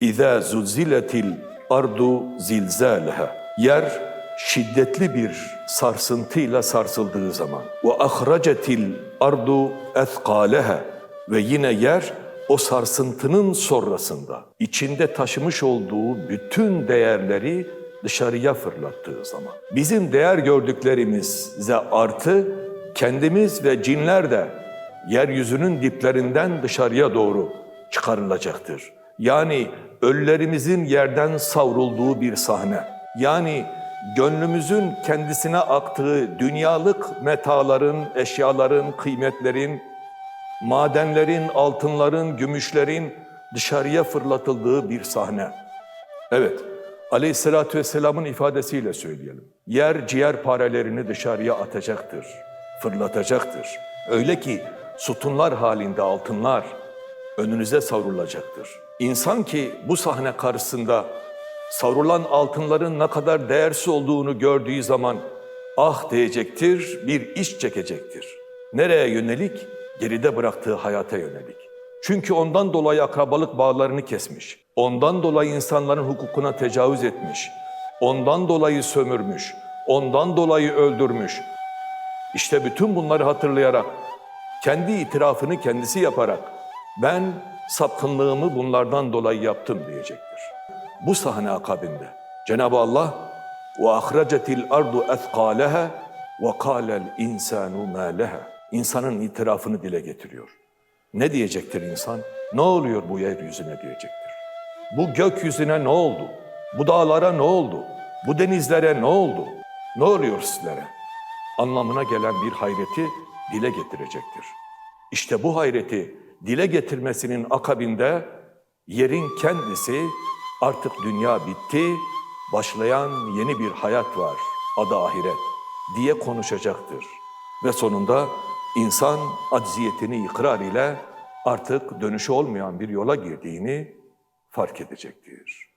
İza zulziletil ardu zilzalaha. Yer şiddetli bir sarsıntıyla sarsıldığı zaman ve ahracetil ardu ethqalaha ve yine yer o sarsıntının sonrasında içinde taşımış olduğu bütün değerleri dışarıya fırlattığı zaman bizim değer gördüklerimize artı kendimiz ve cinler de yeryüzünün diplerinden dışarıya doğru çıkarılacaktır. Yani ölülerimizin yerden savrulduğu bir sahne. Yani gönlümüzün kendisine aktığı dünyalık metaların, eşyaların, kıymetlerin, madenlerin, altınların, gümüşlerin dışarıya fırlatıldığı bir sahne. Evet, Aleyhisselatü Vesselam'ın ifadesiyle söyleyelim. Yer ciğer parelerini dışarıya atacaktır, fırlatacaktır. Öyle ki sütunlar halinde altınlar önünüze savrulacaktır. İnsan ki bu sahne karşısında savrulan altınların ne kadar değersiz olduğunu gördüğü zaman ah diyecektir, bir iş çekecektir. Nereye yönelik? Geride bıraktığı hayata yönelik. Çünkü ondan dolayı akrabalık bağlarını kesmiş. Ondan dolayı insanların hukukuna tecavüz etmiş. Ondan dolayı sömürmüş. Ondan dolayı öldürmüş. İşte bütün bunları hatırlayarak, kendi itirafını kendisi yaparak ben sapkınlığımı bunlardan dolayı yaptım diyecektir. Bu sahne akabinde Cenab-ı Allah ardu ethqalaha ve kâlel insanu mâ leha. İnsanın itirafını dile getiriyor. Ne diyecektir insan? Ne oluyor bu yeryüzüne diyecektir. Bu gökyüzüne ne oldu? Bu dağlara ne oldu? Bu denizlere ne oldu? Ne oluyor sizlere? Anlamına gelen bir hayreti dile getirecektir. İşte bu hayreti dile getirmesinin akabinde yerin kendisi artık dünya bitti, başlayan yeni bir hayat var, adı ahiret diye konuşacaktır. Ve sonunda insan acziyetini ikrar ile artık dönüşü olmayan bir yola girdiğini fark edecektir.